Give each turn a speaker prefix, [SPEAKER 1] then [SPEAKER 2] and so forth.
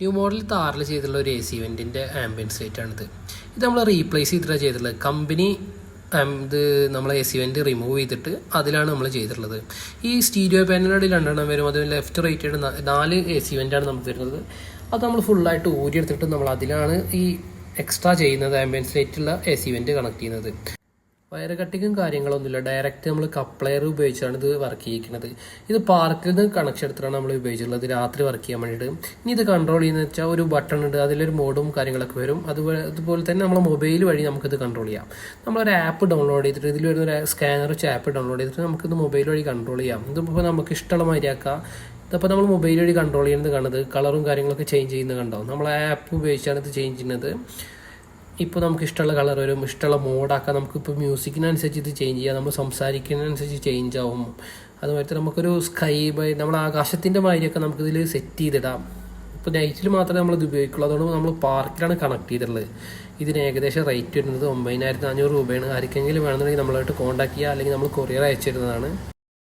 [SPEAKER 1] New model താറിൽ ചെയ്തിട്ടുള്ള ഒരു എ സി വെന്റിന്റെ ആംബിയൻസ് ലൈറ്റാണിത് ഇത് നമ്മൾ റീപ്ലേസ് ചെയ്തിട്ടാണ് ചെയ്തിട്ടുള്ളത്. കമ്പനി ഇത് നമ്മൾ എ സി വെന്റ് റിമൂവ് ചെയ്തിട്ട് അതിലാണ് നമ്മൾ ചെയ്തിട്ടുള്ളത്. ഈ സ്റ്റീരിയോ പാനലുടെ രണ്ടെണ്ണം വരും. അത് ലെഫ്റ്റ് റൈറ്റ് ആയിട്ട് നാല് എ സി വെന്റാണ് നമുക്ക് വരുന്നത്. അത് നമ്മൾ ഫുള്ളായിട്ട് ഊരിയെടുത്തിട്ട് നമ്മൾ അതിലാണ് ഈ എക്സ്ട്രാ ചെയ്യുന്നത് ആംബിയൻസ് ലൈറ്റുള്ള എ സി വെന്റ് കണക്ട് ചെയ്യുന്നത്. വയർ കട്ടിങ്ങും കാര്യങ്ങളൊന്നുമില്ല. ഡയറക്റ്റ് നമ്മൾ കപ്ലയർ ഉപയോഗിച്ചാണ് ഇത് വർക്ക് ചെയ്യിക്കുന്നത്. ഇത് പാർക്കിൽ നിന്ന് കണക്ഷൻ എടുത്തിട്ടാണ് നമ്മൾ ഉപയോഗിച്ചിട്ടുള്ളത്. രാത്രി വർക്ക് ചെയ്യാൻ വേണ്ടിയിട്ട്. ഇനി ഇത് കൺട്രോൾ ചെയ്യുന്നത് വെച്ചാൽ ഒരു ബട്ടൺ ഉണ്ട് അതിലൊരു മോഡും കാര്യങ്ങളൊക്കെ വരും. അതുപോലെ അതുപോലെ തന്നെ നമ്മൾ മൊബൈൽ വഴി നമുക്കിത് കൺട്രോൾ ചെയ്യാം. നമ്മളൊരു ആപ്പ് ഡൗൺലോഡ് ചെയ്തിട്ട് ഇതിൽ വരുന്ന ഒരു സ്കാനർ വെച്ച് ആപ്പ് ഡൗൺലോഡ് ചെയ്തിട്ട് നമുക്കിത് മൊബൈൽ വഴി കൺട്രോൾ ചെയ്യാം. ഇതിപ്പോൾ നമുക്ക് ഇഷ്ടമുള്ള മാതിരിയാക്കാം ഇതിപ്പോൾ നമ്മൾ മൊബൈൽ വഴി കൺട്രോൾ ചെയ്യുന്നത് കാണുന്നത് കളറും കാര്യങ്ങളൊക്കെ ചേഞ്ച് ചെയ്യുന്നത് കണ്ടോ? നമ്മൾ ആപ്പ് ഉപയോഗിച്ചാണ് ഇത് ചേഞ്ച് ചെയ്യുന്നത്. ഇപ്പോൾ നമുക്ക് ഇഷ്ടമുള്ള കളർ വരും ഇഷ്ടമുള്ള മോഡാക്കാം നമുക്കിപ്പോൾ മ്യൂസിക്കിനനുസരിച്ച് ഇത് ചേഞ്ച് ചെയ്യാം. നമ്മൾ സംസാരിക്കുന്നതിനനുസരിച്ച് ചേഞ്ച് ആവും. അതുപോലെ തന്നെ നമുക്കൊരു സ്കൈ ബൈ നമ്മൾ ആകാശത്തിന്റെ മാതിരിയൊക്കെ നമുക്കിതിൽ സെറ്റ് ചെയ്തിടാം. ഇപ്പോൾ നൈറ്റിൽ മാത്രമേ നമ്മളിത് ഉപയോഗിക്കുള്ളൂ. അതുകൊണ്ട് നമ്മൾ പാർക്കിലാണ് കണക്ട് ചെയ്തിട്ടുള്ളത്. ഇതിന് ഏകദേശം റേറ്റ് വരുന്നത് ഒമ്പതിനായിരത്തി അഞ്ഞൂറ് രൂപയാണ്. ആർക്കെങ്കിലും വേണമെന്നുണ്ടെങ്കിൽ നമ്മളായിട്ട് കോൺടാക്ട് ചെയ്യുക അല്ലെങ്കിൽ നമ്മൾ കൊറിയർ അയച്ചു തരുന്നതാണ്.